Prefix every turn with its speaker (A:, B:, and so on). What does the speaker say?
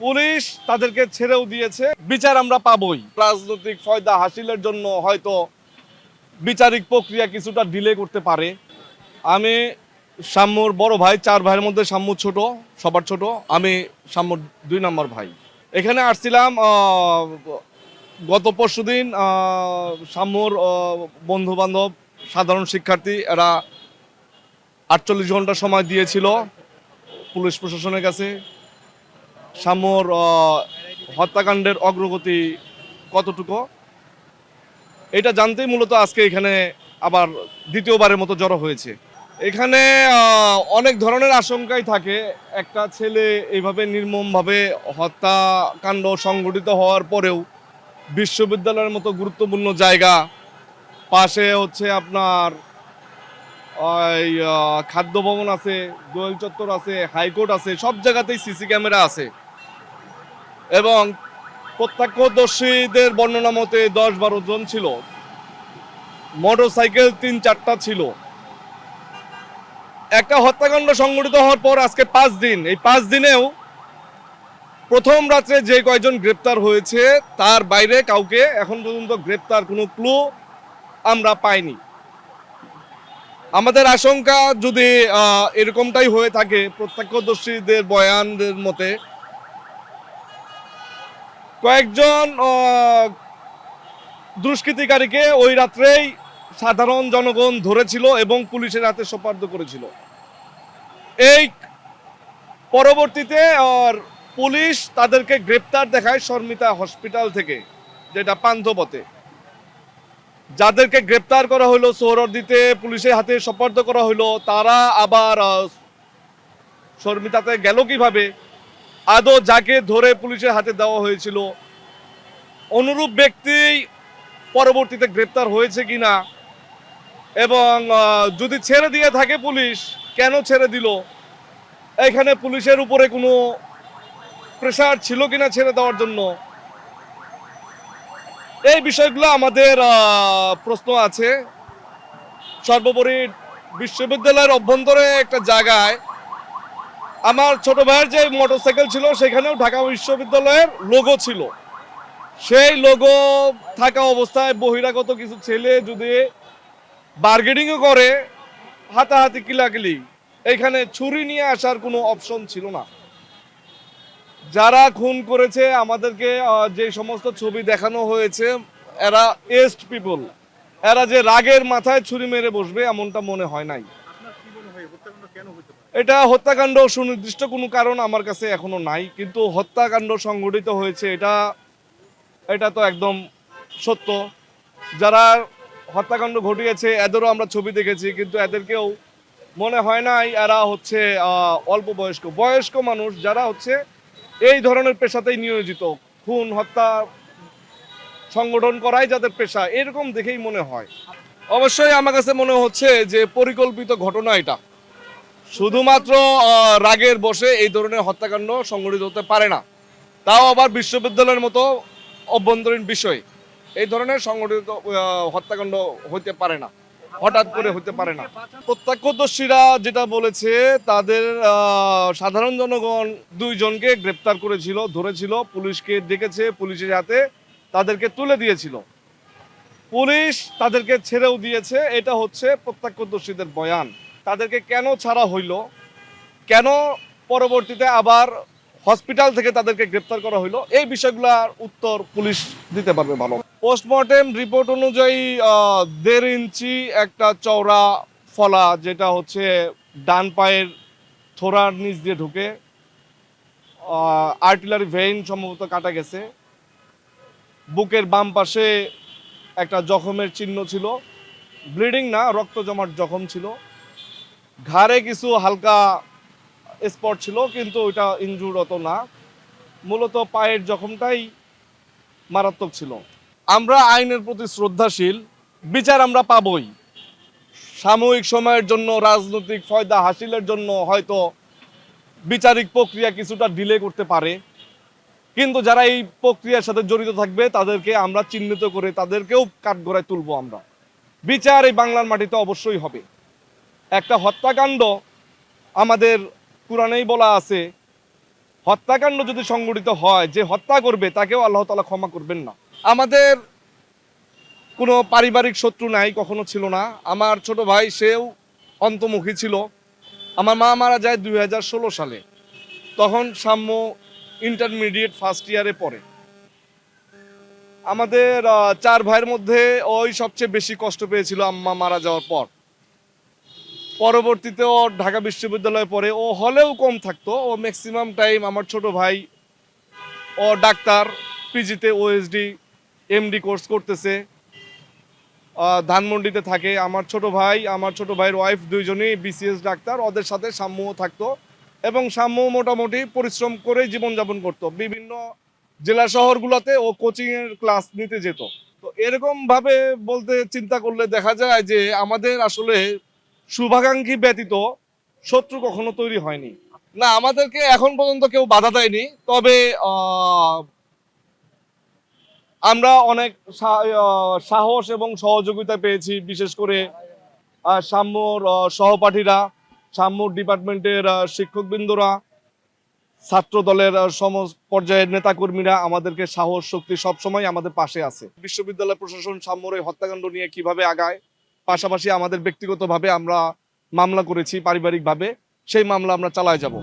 A: Police তাদেরকে ছেড়েও দিয়েছে। বিচার আমরা পাবই। রাজনৈতিক ফয়দা হাসিলের জন্য হয়তো বিচারিক প্রক্রিয়া কিছুটা ডিলে করতে পারে। আমি সাম্যর বড় ভাই, চার ভাইয়ের মধ্যে সাম্য ছোট, সবার ছোট। আমি সাম্যর দুই নম্বর ভাই। এখানে আসছিলাম গত পরশু দিন সাম্যর বন্ধু বান্ধব সাধারণ শিক্ষার্থী, এরা আটচল্লিশ ঘণ্টা সময় দিয়েছিল পুলিশ প্রশাসনের কাছে। সাম্যর আহ, হত্যাকাণ্ডের অগ্রগতি কতটুকু? এটা জানতেই মূলত আজকে এখানে আবার দ্বিতীয়বারের মতো জড়ো হয়েছে। এখানে অনেক ধরনের আশঙ্কাই থাকে। একটা ছেলে এইভাবে নির্মমভাবে হত্যাকাণ্ড সংঘটিত হওয়ার পরেও বিশ্ববিদ্যালয়ের মতো গুরুত্বপূর্ণ জায়গা পাশে হচ্ছে আপনার ওই খাদ্য ভবন আছে দোয়েল চত্বর আছে হাইকোর্ট আছে সব জায়গাতেই সিসি ক্যামেরা আছে। এবং প্রত্যক্ষদর্শীদের বর্ণনা মতে দশ বারো জন ছিল। মোটর সাইকেল তিন চারটা ছিল। একটা হত্যাকাণ্ড সংঘটিত হওয়ার পর আজকে পাঁচ দিন। এই পাঁচ দিনেও প্রথম রাত্রে যে কয়জন গ্রেপ্তার হয়েছে তার বাইরে কাউকে এখন পর্যন্ত গ্রেপ্তার কোনো ক্লু আমরা পাইনি। আমাদের আশঙ্কা যদি এরকমটাই হয়ে থাকে, প্রত্যক্ষদর্শীদের বয়ানদের মতে কয়েকজন দুষ্কৃতিকারীকে ওই রাত্রেই সাধারণ জনগণ ধরেছিল এবং পুলিশের হাতে সোপার্দ করেছিল। এই পরবর্তীতে পুলিশ তাদেরকে গ্রেপ্তার দেখায় শর্মিতা হসপিটাল থেকে, যেটা পান্থপথে। যাদেরকে গ্রেপ্তার করা হলো সোহরদিতে পুলিশের হাতে সোপার্দ করা হলো, তারা আবার শর্মিতাতে গেল কীভাবে? আদৌ যাকে ধরে পুলিশের হাতে দেওয়া হয়েছিল, অনুরূপ ব্যক্তি পরবর্তীতে গ্রেপ্তার হয়েছে কিনা, এবং যদি ছেড়ে দিয়ে থাকে পুলিশ, কেন ছেড়ে দিল? এখানে পুলিশের উপরে কোনো প্রেশার ছিল কিনা ছেড়ে দেওয়ার জন্য? এই বিষয়গুলো আমাদের প্রশ্ন আছে। সর্বোপরি বিশ্ববিদ্যালয়ের অভ্যন্তরে একটা জায়গায় আমার ছোট ভাইয়ের যে মোটরসাইকেল ছিল, সেখানেও ঢাকা বিশ্ববিদ্যালয়ের লোগো ছিল। সেই লোগো থাকা অবস্থায় বহিরাগত কিছু ছেলে যদি বার্গেনিংও করে, হাতাহাতি কিলাকিলি, এখানে ছুরি নিয়ে আসার কোনো অপশন ছিল না। যারা খুন করেছে, আমাদেরকে যে সমস্ত ছবি দেখানো হয়েছে, এরা এস্ট পিপল। এরা যে রাগের মাথায় ছুরি মেরে বসবে, এমনটা মনে হয় নাই। এটা হত্যাকাণ্ড সুনির্দিষ্ট কোনো কারণ আমার কাছে এখনও নাই, কিন্তু হত্যাকাণ্ড সংঘটিত হয়েছে, এটা এটা তো একদম সত্য। যারা হত্যাকাণ্ড ঘটিয়েছে, এদেরও আমরা ছবি দেখেছি, কিন্তু এদেরকেও মনে হয় নাই এরা হচ্ছে অল্প বয়স্ক। বয়স্ক মানুষ যারা হচ্ছে, এই ধরনের পেশাতেই নিয়োজিত। খুন, হত্যা সংগঠন করাই যাদের পেশা, এরকম দেখেই মনে হয়। অবশ্যই আমার কাছে মনে হচ্ছে যে পরিকল্পিত ঘটনা এটা। শুধুমাত্র রাগের বসে এই ধরনের হত্যাকাণ্ড সংঘটিত হতে পারে না। তাও আবার বিশ্ববিদ্যালয়ের মতো অভ্যন্তরীণ বিষয়। এই ধরনের সংগঠিত হত্যাকাণ্ড হতে পারে না। হঠাৎ করে হতে পারে না। প্রত্যক্ষদর্শীরা যেটা বলেছে, তাদের সাধারণ জনগণ দুইজনকে গ্রেপ্তার করেছিল, ধরেছিল, পুলিশকে ডেকেছে, পুলিশের হাতে তাদেরকে তুলে দিয়েছিল। পুলিশ তাদেরকে ছেড়েও দিয়েছে। এটা হচ্ছে প্রত্যক্ষদর্শীদের বয়ান। তাদেরকে কেন ছাড়া হইল? কেন পরবর্তীতে আবার হসপিটাল থেকে তাদেরকে গ্রেপ্তার করা হইল? এই বিষয়গুলোর উত্তর পুলিশ দিতে পারবে ভালো। পোস্টমর্টেম রিপোর্ট অনুযায়ী দেড় ইঞ্চি একটা চওড়া ফলা, যেটা হচ্ছে ডান পায়ের থোড়ার নিচ দিয়ে ঢুকে আর্টিলারি ভেইন সম্ভবত কাটা গেছে। বুকের বাম পাশে একটা জখমের চিহ্ন ছিল। ব্লিডিং না রক্ত জমাট জখম ছিল। ঘাড়ে কিছু হালকা স্পট ছিল, কিন্তু ওইটা ইঞ্জুর অত না। মূলত পায়ের জখমটাই মারাত্মক ছিল। আমরা আইনের প্রতি শ্রদ্ধাশীল, বিচার আমরা পাবই। সাময়িক সময়ের জন্য, রাজনৈতিক ফয়দা হাসিলের জন্য হয়তো বিচারিক প্রক্রিয়া কিছুটা ডিলে করতে পারে। কিন্তু যারা এই প্রক্রিয়ার সাথে জড়িত থাকবে, তাদেরকে আমরা চিহ্নিত করে তাদেরকেও কাঠগড়ায় তুলবো আমরা। বিচার এই বাংলার মাটিতে অবশ্যই হবে। একটা হত্যাকাণ্ড আমাদের কোরআনেই বলা আছে। হত্যাকাণ্ড যদি সংগঠিত হয়, যে হত্যা করবে, তাকেও আল্লাহ তালা ক্ষমা করবেন না। আমাদের কোনো পারিবারিক শত্রু নাই, কখনো ছিল না। আমার ছোট ভাই, সেও অন্তমুখী ছিল। আমার মা মারা যায় দুই হাজার ষোলো সালে। তখন সাম্য ইন্টারমিডিয়েট ফার্স্ট ইয়ারে পড়ে। আমাদের চার ভাইয়ের মধ্যে ওই সবচেয়ে বেশি কষ্ট পেয়েছিল আম্মা মারা যাওয়ার পর। পরবর্তীতে ও ঢাকা বিশ্ববিদ্যালয়ে পড়ে। ও হলেও কম থাকতো। ও ম্যাক্সিমাম টাইম আমার ছোট ভাই, ও ডাক্তার পিজিতে ওএসডি এমডি কোর্স করতেছে। ধানমন্ডিতে থাকে। আমার ছোট ভাই, আমার ছোট ভাইয়ের ওয়াইফ দুইজনেই বিসিএস ডাক্তার। ওদের সাথে সাম্যও থাকতো এবং সাম্য মোটামুটি পরিশ্রম করে জীবনযাপন করত। বিভিন্ন জেলা শহরগুলোতে ও কোচিংয়ের ক্লাস নিতে যেত। তো এরকমভাবে বলতে চিন্তা করলে দেখা যায় যে আমাদের আসলে শুভাকাঙ্ক্ষী ব্যতীত শত্রু কখনো তৈরি হয়নি। না, আমাদেরকে এখন পর্যন্ত কেউ বাধা দেয়নি, তবে আমরা অনেক সাহস এবং সহযোগিতা পেয়েছি, বিশেষ করে সাম্যর সহপাঠীরা, সাম্যর ডিপার্টমেন্টের শিক্ষকবৃন্দরা ছাত্র দলের সম পর্যায়ের নেতাকর্মীরা আমাদেরকে সাহস, শক্তি সবসময় আমাদের পাশে আছে। বিশ্ববিদ্যালয় প্রশাসন সাম্যর হত্যাকাণ্ড নিয়ে কীভাবে আগায় পাশাপাশি আমাদের ব্যক্তিগতভাবে আমরা মামলা করেছি পারিবারিকভাবে সেই মামলা আমরা চালায় যাব।